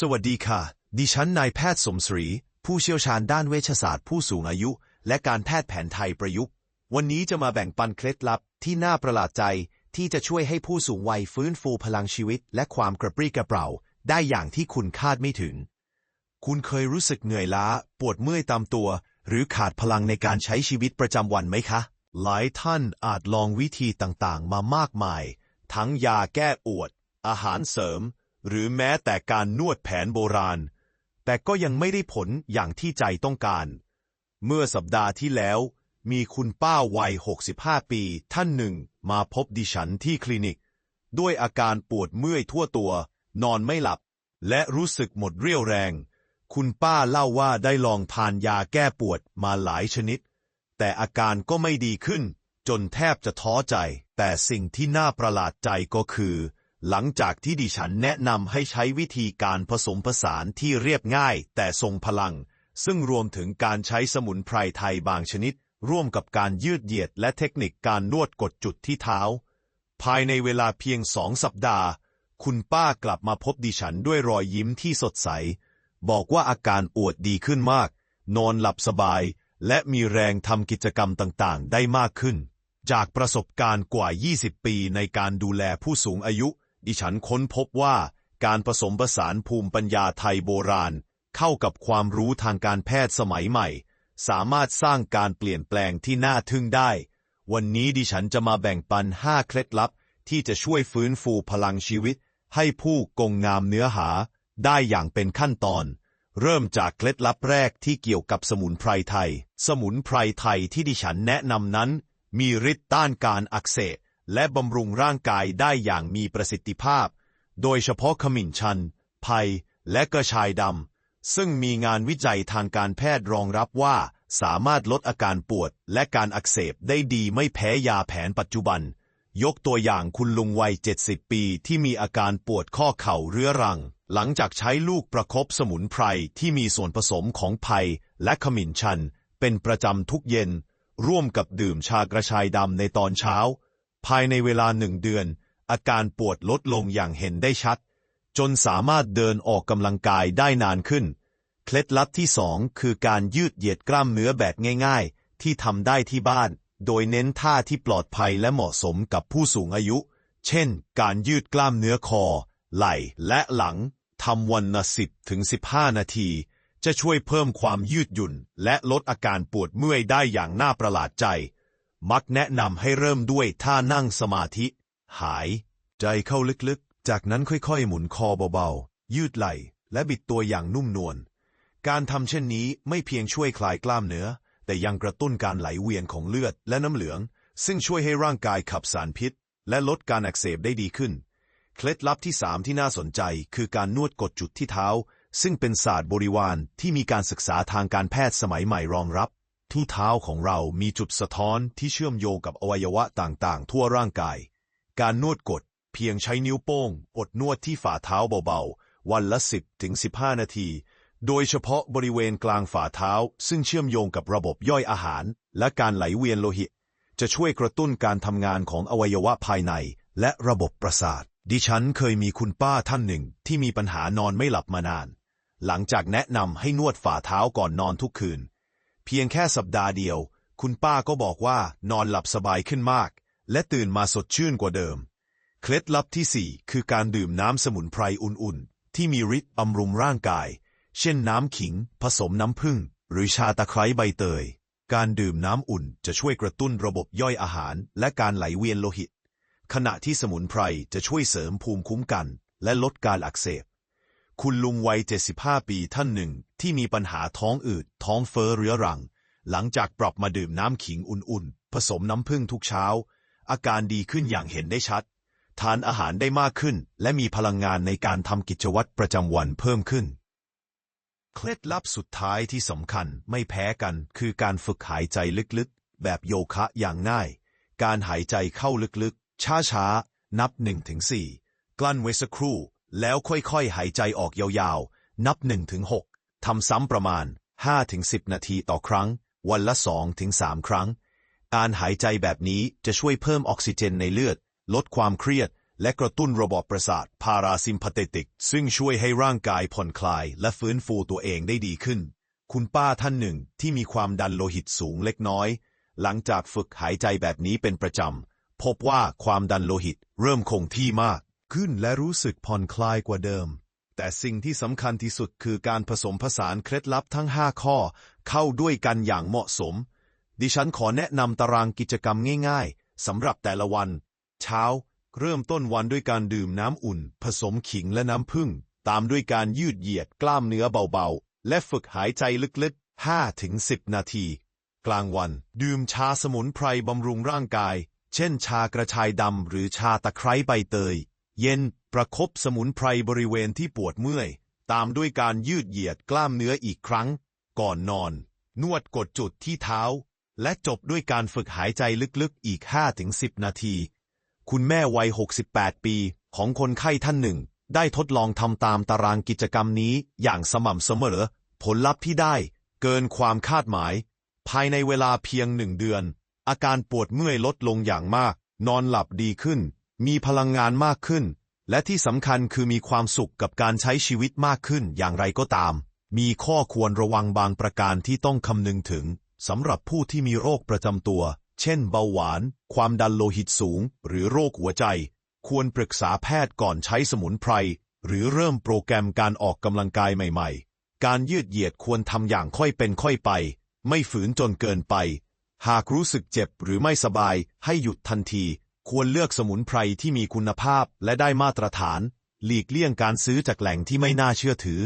สวัสดีค่ะ ดิฉันนายแพทย์สมศรี ผู้เชี่ยวชาญด้านเวชศาสตร์ผู้สูงอายุ และการแพทย์แผนไทยประยุกต์ วันนี้จะมาแบ่งปันเคล็ดลับที่น่าประหลาดใจ ที่จะช่วยให้ผู้สูงวัยฟื้นฟูพลังชีวิต และความกระปรี้กระเปร่า ได้อย่างที่คุณคาดไม่ถึง คุณเคยรู้สึกเหนื่อยล้า ปวดเมื่อยตามตัว หรือขาดพลังในการใช้ชีวิตประจำวันไหมคะ หลายท่านอาจลองวิธีต่างๆ มามากมาย ทั้งยาแก้ปวด อาหารเสริม หรือแม้แต่การนวดแผนโบราณ แต่ก็ยังไม่ได้ผลอย่างที่ใจต้องการ เมื่อสัปดาห์ที่แล้ว มีคุณป้าวัย 65 ปีท่านหนึ่งมาพบดิฉันที่คลินิก ด้วยอาการปวดเมื่อยทั่วตัว นอนไม่หลับ และรู้สึกหมดเรี่ยวแรง คุณป้าเล่าว่าได้ลองทานยาแก้ปวดมาหลายชนิด แต่อาการก็ไม่ดีขึ้น จนแทบจะท้อใจ แต่สิ่งที่น่าประหลาดใจก็คือ หลังจากที่ดิฉันแนะนำให้ใช้วิธีการผสมผสานที่เรียบง่ายแต่ทรงพลัง ซึ่งรวมถึงการใช้สมุนไพรไทยบางชนิด ร่วมกับการยืดเหยียดและเทคนิคการนวดกดจุดที่เท้า ภายในเวลาเพียงสองสัปดาห์ คุณป้ากลับมาพบดิฉันด้วยรอยยิ้มที่สดใส บอกว่าอาการปวดดีขึ้นมาก นอนหลับสบาย และมีแรงทำกิจกรรมต่างๆ ได้มากขึ้น จากประสบการณ์กว่า 20 ปีในการดูแลผู้สูงอายุ ดิฉันค้นพบว่าการผสมผสานภูมิปัญญาไทยโบราณ เข้ากับความรู้ทางการแพทย์สมัยใหม่ สามารถสร้างการเปลี่ยนแปลงที่น่าทึ่งได้ วันนี้ดิฉันจะมาแบ่งปัน 5 เคล็ดลับ ที่จะช่วยฟื้นฟูพลังชีวิต ให้ผู้กงงามเนื้อหา ได้อย่างเป็นขั้นตอน เริ่มจากเคล็ดลับแรกที่เกี่ยวกับสมุนไพรไทย สมุนไพรไทยที่ดิฉันแนะนำนั้น มีฤทธิ์ต้านการอักเสบ และบำรุงร่างกายได้อย่างมีประสิทธิภาพ โดยเฉพาะขมิ้นชันไผ่และกระชายดำ ซึ่งมีงานวิจัยทางการแพทย์รองรับว่า สามารถลดอาการปวดและการอักเสบได้ดีไม่แพ้ยาแผนปัจจุบัน ยกตัวอย่างคุณลุงวัย 70 ปีที่มีอาการปวดข้อเข่าเรื้อรัง หลังจากใช้ลูกประคบสมุนไพรที่มีส่วนผสมของไผ่และขมิ้นชัน เป็นประจำทุกเย็น ร่วมกับดื่มชากระชายดำในตอนเช้า ภายในเวลาหนึ่งเดือน อาการปวดลดลงอย่างเห็นได้ชัด จนสามารถเดินออกกำลังกายได้นานขึ้น เคล็ดลับที่สองคือการยืดเหยียดกล้ามเนื้อแบบง่าย ๆ ที่ทำได้ที่บ้าน โดยเน้นท่าที่ปลอดภัยและเหมาะสมกับผู้สูงอายุ เช่น การยืดกล้ามเนื้อคอ ไหล่และหลังทำวันละ10ถึง15นาที จะช่วยเพิ่มความยืดหยุ่น และลดอาการปวดเมื่อยได้อย่างน่าประหลาดใจ มักแนะนำให้เริ่มด้วยท่านั่งสมาธิ หายใจเข้าลึกๆ จากนั้นค่อยๆ หมุนคอเบาๆ ยืดไหล่ และบิดตัวอย่างนุ่มนวล การทำเช่นนี้ไม่เพียงช่วยคลายกล้ามเนื้อ แต่ยังกระตุ้นการไหลเวียนของเลือดและน้ำเหลือง ซึ่งช่วยให้ร่างกายขับสารพิษ และลดการอักเสบได้ดีขึ้น เคล็ดลับที่3ที่น่าสนใจคือการนวดกดจุดที่เท้า ซึ่งเป็นศาสตร์บริวารที่มีการศึกษาทางการแพทย์สมัยใหม่รองรับ ที่เท้าของเรามีจุดสะท้อนที่เชื่อมโยงกับอวัยวะต่างๆ ทั่วร่างกาย การนวดกด เพียงใช้นิ้วโป้งกดนวดที่ฝ่าเท้าเบาๆ วันละ 10ถึง15 นาที โดยเฉพาะบริเวณกลางฝ่าเท้า ซึ่งเชื่อมโยงกับระบบย่อยอาหาร และการไหลเวียนโลหิต จะช่วยกระตุ้นการทำงานของอวัยวะภายใน และระบบประสาท ดิฉันเคยมีคุณป้าท่านหนึ่งที่มีปัญหานอนไม่หลับมานาน หลังจากแนะนำให้นวดฝ่าเท้าก่อนนอนทุกคืน เพียงแค่สัปดาห์เดียว คุณป้าก็บอกว่านอนหลับสบายขึ้นมาก และตื่นมาสดชื่นกว่าเดิม เคล็ดลับที่ 4 คือการดื่มน้ำสมุนไพรอุ่นๆ ที่มีฤทธิ์บำรุงร่างกาย เช่นน้ำขิง ผสมน้ำผึ้งหรือชาตะไคร้ใบเตย การดื่มน้ำอุ่นจะช่วยกระตุ้นระบบย่อยอาหาร และการไหลเวียนโลหิต ขณะที่สมุนไพรจะช่วยเสริมภูมิคุ้มกัน และลดการอักเสบ คุณลุงวัย 75 ปีท่านหนึ่งที่มีปัญหาท้องอืด ท้องเฟ้อเรื้อรัง หลังจากปรับมาดื่มน้ำขิงอุ่นๆ ผสมน้ำผึ้งทุกเช้า อาการดีขึ้นอย่างเห็นได้ชัด ทานอาหารได้มากขึ้น และมีพลังงานในการทำกิจวัตรประจำวันเพิ่มขึ้น เคล็ดลับสุดท้ายที่สำคัญไม่แพ้กันคือการฝึกหายใจลึกๆ แบบโยคะอย่างง่าย การหายใจเข้าลึกๆ ช้าๆ นับ1ถึง4กลั้นไว้สักครู่ แล้วค่อยๆ หายใจออกยาวๆ นับ1ถึง6ทำซ้ำประมาณ5ถึง10 นาทีต่อครั้ง วันละ2ถึง3ครั้ง การหายใจแบบนี้จะช่วยเพิ่มออกซิเจนในเลือด ลดความเครียด และกระตุ้นระบบประสาทพาราซิมพาเตติก ซึ่งช่วยให้ร่างกายผ่อนคลายและฟื้นฟูตัวเองได้ดีขึ้น คุณป้าท่านหนึ่งที่มีความดันโลหิตสูงเล็กน้อย หลังจากฝึกหายใจแบบนี้เป็นประจำพบว่าความดันโลหิตเริ่มคงที่มาก ขึ้นและรู้สึกผ่อนคลายกว่าเดิม แต่สิ่งที่สำคัญที่สุดคือการผสมผสานเคล็ดลับทั้ง 5 ข้อ เข้าด้วยกันอย่างเหมาะสม ดิฉันขอแนะนำตารางกิจกรรมง่ายๆสำหรับแต่ละวัน เช้า เริ่มต้นวันด้วยการดื่มน้ำอุ่น ผสมขิงและน้ำผึ้งตามด้วยการยืดเหยียดกล้ามเนื้อเบาๆ และฝึกหายใจลึกๆ5-10 นาที กลางวัน ดื่มชาสมุนไพรบำรุงร่างกาย เช่นชากระชายดำหรือชาตะไคร้ใบเตย เย็นประคบสมุนไพรบริเวณที่ปวดเมื่อย ตามด้วยการยืดเหยียดกล้ามเนื้ออีกครั้ง ก่อนนอน นวดกดจุดที่เท้า และจบด้วยการฝึกหายใจลึกๆอีก 5-10 นาที คุณแม่วัย 68 ปีของคนไข้ท่านหนึ่ง ได้ทดลองทำตามตารางกิจกรรมนี้อย่างสม่ำเสมอ ผลลัพธ์ที่ได้เกินความคาดหมาย ภายในเวลาเพียงหนึ่งเดือน อาการปวดเมื่อยลดลงอย่างมาก นอนหลับดีขึ้น มีพลังงานมากขึ้น และที่สำคัญคือมีความสุขกับการใช้ชีวิตมากขึ้นอย่างไรก็ตาม มีข้อควรระวังบางประการที่ต้องคำนึงถึงสำหรับผู้ที่มีโรคประจำตัว เช่นเบาหวาน ความดันโลหิตสูง หรือโรคหัวใจ ควรปรึกษาแพทย์ก่อนใช้สมุนไพร หรือเริ่มโปรแกรมการออกกำลังกายใหม่ ๆ การยืดเหยียดควรทำอย่างค่อยเป็นค่อยไป ไม่ฝืนจนเกินไป หากรู้สึกเจ็บหรือไม่สบายให้หยุดทันที ควรเลือกสมุนไพรที่มีคุณภาพและได้มาตรฐาน หลีกเลี่ยงการซื้อจากแหล่งที่ไม่น่าเชื่อถือ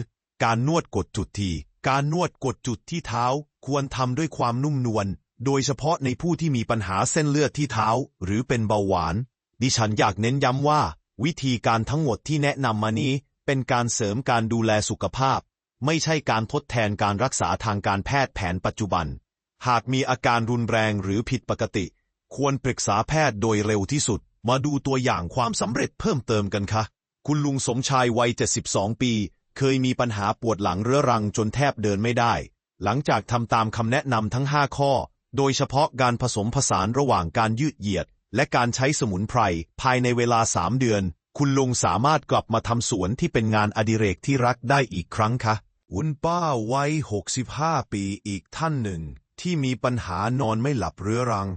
การนวดกดจุดทีการนวดกดจุดที่เท้า ควรทำด้วยความนุ่มนวล โดยเฉพาะในผู้ที่มีปัญหาเส้นเลือดที่เท้า หรือเป็นเบาหวาน ดิฉันอยากเน้นย้ำว่า วิธีการทั้งหมดที่แนะนำมานี้ เป็นการเสริมการดูแลสุขภาพ ไม่ใช่การทดแทนการรักษาทางการแพทย์แผนปัจจุบัน หากมีอาการรุนแรงหรือผิดปกติ ควรปรึกษาแพทย์โดยเร็วที่สุด มาดูตัวอย่างความสำเร็จเพิ่มเติมกันค่ะ คุณลุงสมชายวัย 72 ปี เคยมีปัญหาปวดหลังเรื้อรังจนแทบเดินไม่ได้ หลังจากทำตามคำแนะนำทั้ง 5 ข้อ โดยเฉพาะการผสมผสานระหว่างการยืดเหยียด และการใช้สมุนไพร ภายในเวลา 3 เดือน คุณลุงสามารถกลับมาทำสวนที่เป็นงานอดิเรกที่รักได้อีกครั้งค่ะคุณป้าวัย 65 ปีอีกท่านหนึ่ง ที่มีปัญหานอนไม่หลับเรื้อรัง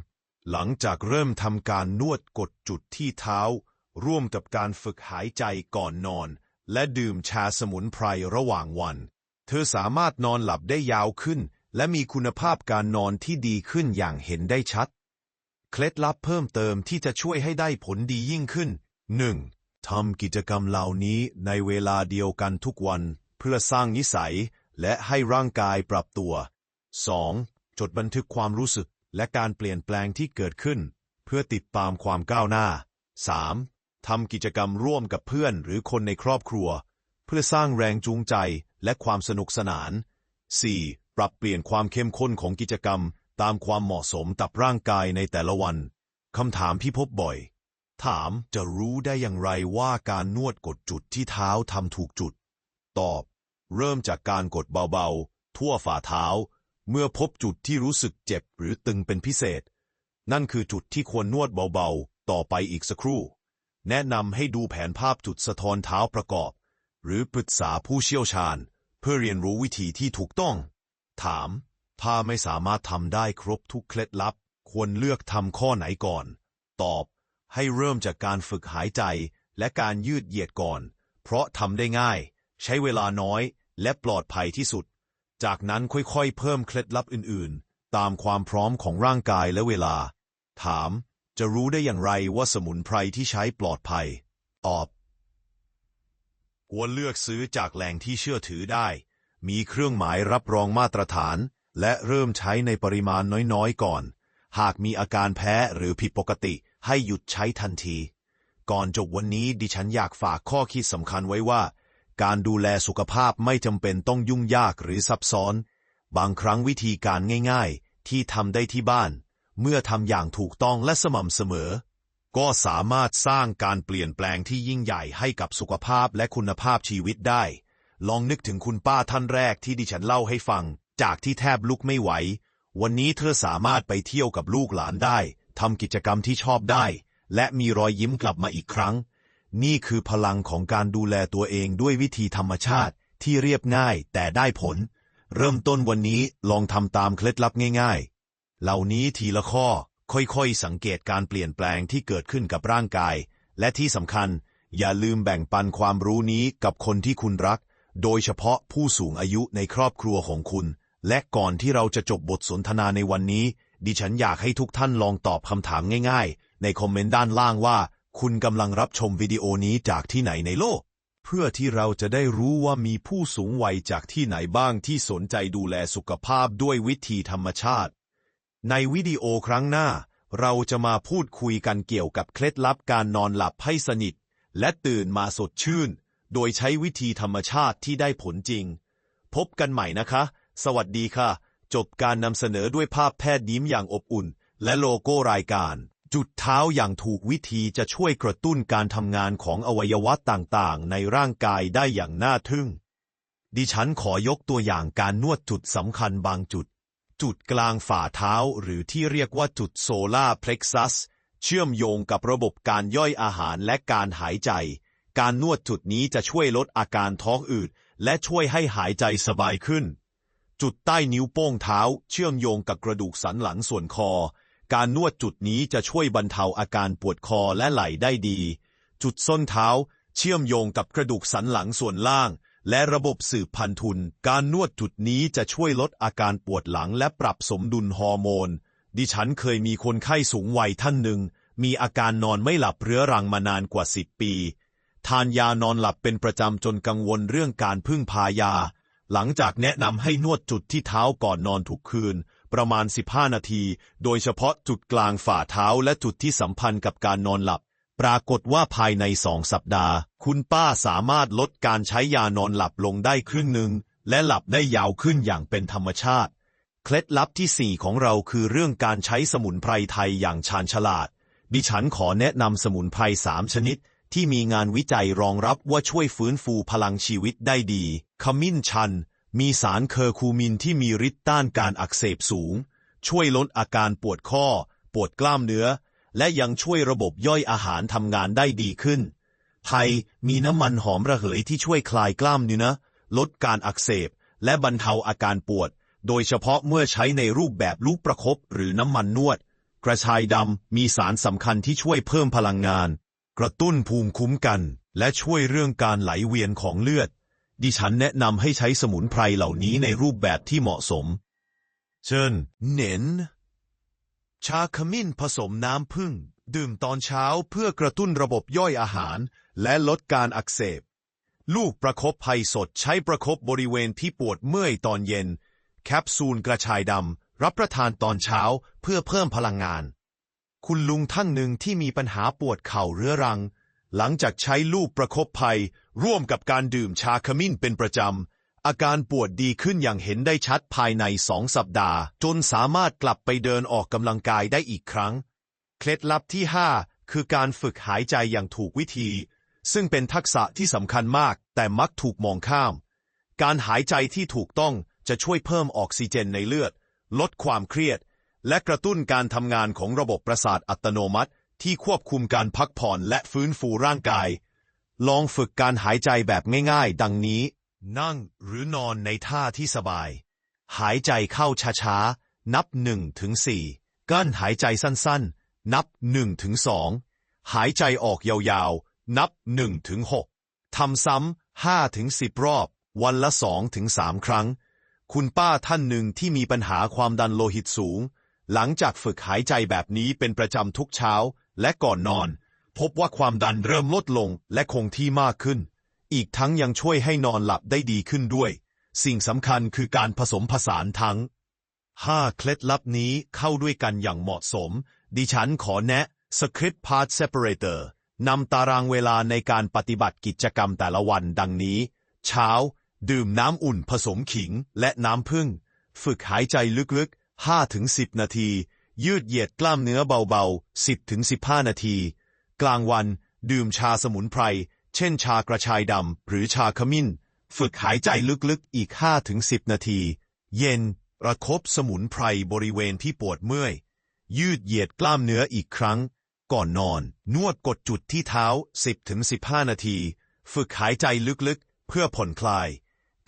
หลังจากเริ่มทำการนวดกดจุดที่เท้า ร่วมกับการฝึกหายใจก่อนนอน และดื่มชาสมุนไพรระหว่างวัน เธอสามารถนอนหลับได้ยาวขึ้น และมีคุณภาพการนอนที่ดีขึ้นอย่างเห็นได้ชัด เคล็ดลับเพิ่มเติมที่จะช่วยให้ได้ผลดียิ่งขึ้น 1. ทำกิจกรรมเหล่านี้ในเวลาเดียวกันทุกวัน เพื่อสร้างนิสัย และให้ร่างกายปรับตัว 2. จดบันทึกความรู้สึก และการเปลี่ยนแปลงที่เกิดขึ้น เพื่อติดตามความก้าวหน้า 3. ทำกิจกรรมร่วมกับเพื่อนหรือคนในครอบครัว เพื่อสร้างแรงจูงใจและความสนุกสนาน 4. ปรับเปลี่ยนความเข้มข้นของกิจกรรม ตามความเหมาะสมกับร่างกายในแต่ละวันคำถามที่พบบ่อย ถามจะรู้ได้อย่างไรว่าการนวดกดจุดที่เท้าทำถูกจุด ตอบ เริ่มจากการกดเบาๆ ทั่วฝ่าเท้า เมื่อพบจุดที่รู้สึกเจ็บหรือตึงเป็นพิเศษ นั่นคือจุดที่ควรนวดเบาๆ ต่อไปอีกสักครู่ แนะนำให้ดูแผนภาพจุดสะท้อนเท้าประกอบ หรือปรึกษาผู้เชี่ยวชาญ เพื่อเรียนรู้วิธีที่ถูกต้อง ถาม ถ้าไม่สามารถทำได้ครบทุกเคล็ดลับ ควรเลือกทำข้อไหนก่อน ตอบ ให้เริ่มจากการฝึกหายใจและการยืดเหยียดก่อน เพราะทำได้ง่าย ใช้เวลาน้อยและปลอดภัยที่สุด จากนั้นค่อยๆ เพิ่มเคล็ดลับอื่นๆ ตามความพร้อมของร่างกายและเวลา ถาม จะรู้ได้อย่างไรว่าสมุนไพรที่ใช้ปลอดภัย ตอบควรเลือกซื้อจากแหล่งที่เชื่อถือได้ มีเครื่องหมายรับรองมาตรฐาน และเริ่มใช้ในปริมาณน้อยๆ ก่อน หากมีอาการแพ้หรือผิดปกติ ให้หยุดใช้ทันที ก่อนจบวันนี้ดิฉันอยากฝากข้อคิดสำคัญไว้ว่า การดูแลสุขภาพไม่จำเป็นต้องยุ่งยากหรือซับซ้อน บางครั้งวิธีการง่าย ๆ ที่ทำได้ที่บ้าน เมื่อทำอย่างถูกต้องและสม่ำเสมอ ก็สามารถสร้างการเปลี่ยนแปลงที่ยิ่งใหญ่ให้กับสุขภาพและคุณภาพชีวิตได้ ลองนึกถึงคุณป้าท่านแรกที่ดิฉันเล่าให้ฟัง จากที่แทบลุกไม่ไหว วันนี้เธอสามารถไปเที่ยวกับลูกหลานได้ทำกิจกรรมที่ชอบได้ และมีรอยยิ้มกลับมาอีกครั้ง นี่คือพลังของการดูแลตัวเองด้วยวิธีธรรมชาติที่เรียบง่ายแต่ได้ผล เริ่มต้นวันนี้ลองทำตามเคล็ดลับง่าย ๆ เหล่านี้ทีละข้อค่อยๆ สังเกตการเปลี่ยนแปลงที่เกิดขึ้นกับร่างกาย และที่สำคัญ อย่าลืมแบ่งปันความรู้นี้กับคนที่คุณรัก โดยเฉพาะผู้สูงอายุในครอบครัวของคุณ และก่อนที่เราจะจบบทสนทนาในวันนี้ ดิฉันอยากให้ทุกท่านลองตอบคำถามง่าย ๆ ในคอมเมนต์ด้านล่างว่า คุณกำลังรับชมวิดีโอนี้จากที่ไหนในโลก เพื่อที่เราจะได้รู้ว่ามีผู้สูงวัยจากที่ไหนบ้างที่สนใจดูแลสุขภาพด้วยวิธีธรรมชาติ ในวิดีโอครั้งหน้า เราจะมาพูดคุยกันเกี่ยวกับเคล็ดลับการนอนหลับให้สนิท และตื่นมาสดชื่น โดยใช้วิธีธรรมชาติที่ได้ผลจริง พบกันใหม่นะคะ สวัสดีค่ะ จบการนำเสนอด้วยภาพแพทย์ยิ้มอย่างอบอุ่น และโลโก้รายการ จุดเท้าอย่างถูกวิธีจะช่วยกระตุ้นการทำงานของอวัยวะต่างๆ ในร่างกายได้อย่างน่าทึ่ง ดิฉันขอยกตัวอย่างการนวดจุดสำคัญบางจุด จุดกลางฝ่าเท้าหรือที่เรียกว่าจุดโซลาเพล็กซัส เชื่อมโยงกับระบบการย่อยอาหารและการหายใจ การนวดจุดนี้จะช่วยลดอาการท้องอืด และช่วยให้หายใจสบายขึ้น จุดใต้นิ้วโป้งเท้า เชื่อมโยงกับกระดูกสันหลังส่วนคอ การนวดจุดนี้จะช่วยบรรเทาอาการปวดคอและไหล่ได้ดี จุดส้นเท้า เชื่อมโยงกับกระดูกสันหลังส่วนล่าง และระบบสืบพันธุน การนวดจุดนี้จะช่วยลดอาการปวดหลังและปรับสมดุลฮอร์โมน ดิฉันเคยมีคนไข้สูงวัยท่านหนึ่ง มีอาการนอนไม่หลับเรื้อรังมานานกว่าสิบปี ทานยานอนหลับเป็นประจำจนกังวลเรื่องการพึ่งพายา หลังจากแนะนำให้นวดจุดที่เท้าก่อนนอนทุกคืน ประมาณ 15 นาที โดยเฉพาะจุดกลางฝ่าเท้าและจุดที่สัมพันธ์กับการนอนหลับ ปรากฏว่าภายในสองสัปดาห์ คุณป้าสามารถลดการใช้ยานอนหลับลงได้ครึ่งหนึ่ง และหลับได้ยาวขึ้นอย่างเป็นธรรมชาติ เคล็ดลับที่ 4 ของเราคือเรื่องการใช้สมุนไพรไทยอย่างชาญฉลาด ดิฉันขอแนะนำสมุนไพรสามชนิดที่มีงานวิจัยรองรับว่าช่วยฟื้นฟูพลังชีวิตได้ดี ขมิ้นชัน มีสารเคอร์คูมินที่มีฤทธิ์ต้านการอักเสบสูง ช่วยลดอาการปวดข้อ ปวดกล้ามเนื้อ และยังช่วยระบบย่อยอาหารทำงานได้ดีขึ้น ไทยมีน้ำมันหอมระเหยที่ช่วยคลายกล้ามเนื้อลดการอักเสบ และบรรเทาอาการปวด โดยเฉพาะเมื่อใช้ในรูปแบบลูกประคบหรือน้ำมันนวด กระชายดำมีสารสำคัญที่ช่วยเพิ่มพลังงาน กระตุ้นภูมิคุ้มกัน และช่วยเรื่องการไหลเวียนของเลือด ดิฉันแนะนำให้ใช้สมุนไพรเหล่านี้ในรูปแบบที่เหมาะสม เช่นเน้นชาขมิ้นผสมน้ำผึ้งดื่มตอนเช้าเพื่อกระตุ้นระบบย่อยอาหาร และลดการอักเสบ ลูกประคบไผ่สดใช้ประคบบริเวณที่ปวดเมื่อยตอนเย็น แคปซูลกระชายดำรับประทานตอนเช้าเพื่อเพิ่มพลังงาน คุณลุงท่านหนึ่งที่มีปัญหาปวดเข่าเรื้อรัง หลังจากใช้ลูกประคบภัย ร่วมกับการดื่มชาขมิ้นเป็นประจำ อาการปวดดีขึ้นอย่างเห็นได้ชัดภายในสองสัปดาห์ จนสามารถกลับไปเดินออกกำลังกายได้อีกครั้ง เคล็ดลับที่ 5 คือการฝึกหายใจอย่างถูกวิธี ซึ่งเป็นทักษะที่สำคัญมาก แต่มักถูกมองข้าม การหายใจที่ถูกต้องจะช่วยเพิ่มออกซิเจนในเลือด ลดความเครียด และกระตุ้นการทำงานของระบบประสาทอัตโนมัติ ที่ควบคุมการพักผ่อนและฟื้นฟูร่างกาย ลองฝึกการหายใจแบบง่ายๆ ดังนี้ นั่งหรือนอนในท่าที่สบาย หายใจเข้าช้าๆ นับหนึ่งถึงสี่กั้นหายใจสั้นๆ นับหนึ่งถึงสองหายใจออกยาวๆ นับหนึ่งถึงหกทำซ้ำห้าถึงสิบรอบ วันละสองถึงสามครั้ง คุณป้าท่านหนึ่งที่มีปัญหาความดันโลหิตสูง หลังจากฝึกหายใจแบบนี้เป็นประจำทุกเช้า และก่อนนอน พบว่าความดันเริ่มลดลงและคงที่มากขึ้น อีกทั้งยังช่วยให้นอนหลับได้ดีขึ้นด้วย สิ่งสำคัญคือการผสมผสานทั้ง 5 เคล็ดลับนี้เข้าด้วยกันอย่างเหมาะสม ดิฉันขอแนะ Script Part Separator นำตารางเวลาในการปฏิบัติกิจกรรมแต่ละวันดังนี้ เช้า ดื่มน้ำอุ่นผสมขิงและน้ำผึ้ง ฝึกหายใจลึกๆ 5-10 นาที ยืดเหยียดกล้ามเนื้อเบาๆ 10-15 นาที กลางวัน ดื่มชาสมุนไพร เช่นชากระชายดำหรือชาขมิ้น ฝึกหายใจลึกๆ อีก5-10 นาที เย็น ระคบสมุนไพรบริเวณที่ปวดเมื่อย ยืดเหยียดกล้ามเนื้ออีกครั้ง ก่อนนอน นวดกดจุดที่เท้า 10-15 นาที ฝึกหายใจลึกๆ เพื่อผ่อนคลาย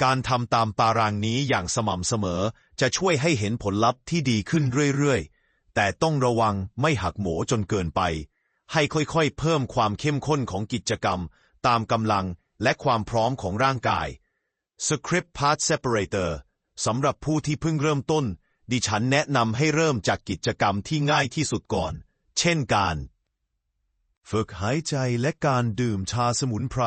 การทำตามตารางนี้อย่างสม่ำเสมอ จะช่วยให้เห็นผลลัพธ์ที่ดีขึ้นเรื่อยๆ แต่ต้องระวังไม่หักโหมจนเกินไป ให้ค่อยๆ เพิ่มความเข้มข้นของกิจกรรม ตามกำลังและความพร้อมของร่างกาย Script Part Separator สำหรับผู้ที่เพิ่งเริ่มต้น ดิฉันแนะนำให้เริ่มจากกิจกรรมที่ง่ายที่สุดก่อน เช่นการ ฝึกหายใจและการดื่มชาสมุนไพร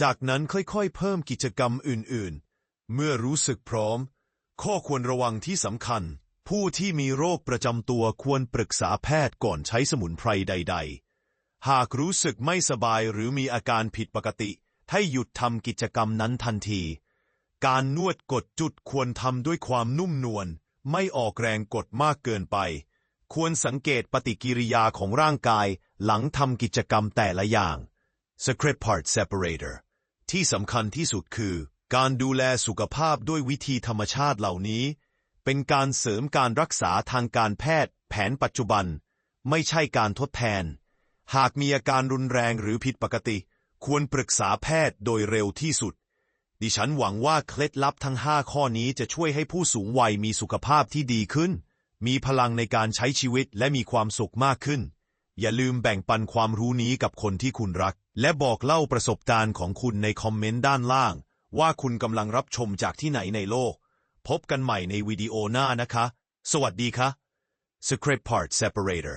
จากนั้นค่อยๆ เพิ่มกิจกรรมอื่นๆ เมื่อรู้สึกพร้อม ข้อควรระวังที่สำคัญ ผู้ที่มีโรคประจำตัวควรปรึกษาแพทย์ก่อนใช้สมุนไพรใด ๆ หากรู้สึกไม่สบายหรือมีอาการผิดปกติ ให้หยุดทำกิจกรรมนั้นทันที การนวดกดจุดควรทำด้วยความนุ่มนวล ไม่ออกแรงกดมากเกินไป ควรสังเกตปฏิกิริยาของร่างกายหลังทำกิจกรรมแต่ละอย่าง Script Part Separator ที่สำคัญที่สุดคือ การดูแลสุขภาพด้วยวิธีธรรมชาติเหล่านี้ เป็นการเสริมการรักษาทางการแพทย์ แผนปัจจุบัน ไม่ใช่การทดแทน หากมีอาการรุนแรงหรือผิดปกติ ควรปรึกษาแพทย์โดยเร็วที่สุด ดิฉันหวังว่าเคล็ดลับทั้ง 5 ข้อนี้จะช่วยให้ผู้สูงวัยมีสุขภาพที่ดีขึ้น มีพลังในการใช้ชีวิตและมีความสุขมากขึ้น อย่าลืมแบ่งปันความรู้นี้กับคนที่คุณรัก และบอกเล่าประสบการณ์ของคุณในคอมเมนต์ด้านล่าง ว่าคุณกำลังรับชมจากที่ไหนในโลก พบกันใหม่ในวิดีโอหน้านะคะ สวัสดีค่ะ Script Part Separator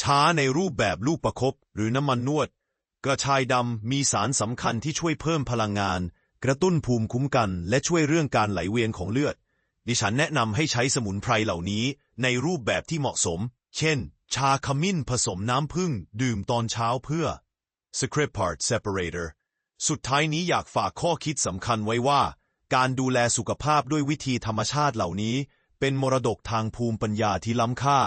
ช้าในรูปแบบลูกประคบหรือน้ำมันนวด กระชายดำมีสารสำคัญที่ช่วยเพิ่มพลังงาน กระตุ้นภูมิคุ้มกันและช่วยเรื่องการไหลเวียนของเลือด ดิฉันแนะนำให้ใช้สมุนไพรเหล่านี้ในรูปแบบที่เหมาะสม เช่น ชาขมิ้นผสมน้ำผึ้งดื่มตอนเช้าเพื่อ Script Part Separator สุดท้ายนี้อยากฝากข้อคิดสำคัญไว้ว่า การดูแลสุขภาพด้วยวิธีธรรมชาติเหล่านี้ เป็นมรดกทางภูมิปัญญาที่ล้ำค่า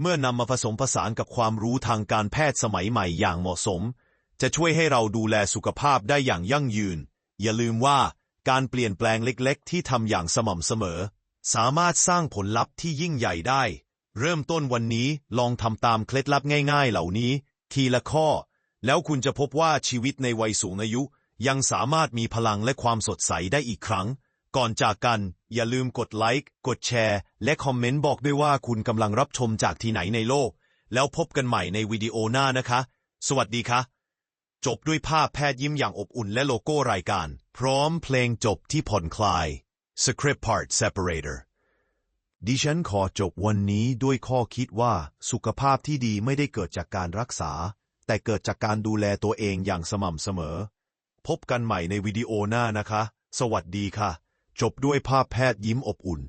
เมื่อนำมาผสมผสานกับความรู้ทางการแพทย์สมัยใหม่อย่างเหมาะสม จะช่วยให้เราดูแลสุขภาพได้อย่างยั่งยืน อย่าลืมว่าการเปลี่ยนแปลงเล็กๆ ที่ทำอย่างสม่ำเสมอ สามารถสร้างผลลัพธ์ที่ยิ่งใหญ่ได้ เริ่มต้นวันนี้ลองทำตามเคล็ดลับง่าย ๆ เหล่านี้ ทีละข้อ แล้วคุณจะพบว่าชีวิตในวัยสูงอายุ ยังสามารถมีพลังและความสดใสได้อีกครั้ง ก่อนจากกัน อย่าลืมกดไลค์กดแชร์ และคอมเมนต์บอกด้วยว่าคุณกำลังรับชมจากที่ไหนในโลก แล้วพบกันใหม่ในวิดีโอหน้านะคะ สวัสดีค่ะจบด้วยภาพแพทย์ยิ้มอย่างอบอุ่นและโลโก้รายการ พร้อมเพลงจบที่ผ่อนคลาย Script Part Separator ดิฉันขอจบวันนี้ด้วยข้อคิดว่าสุขภาพที่ดีไม่ได้เกิดจากการรักษา แต่เกิดจากการดูแลตัวเองอย่างสม่ำเสมอ พบกันใหม่ในวิดีโอหน้านะคะ สวัสดีค่ะ จบด้วยภาพแพทย์ยิ้มอบอุ่น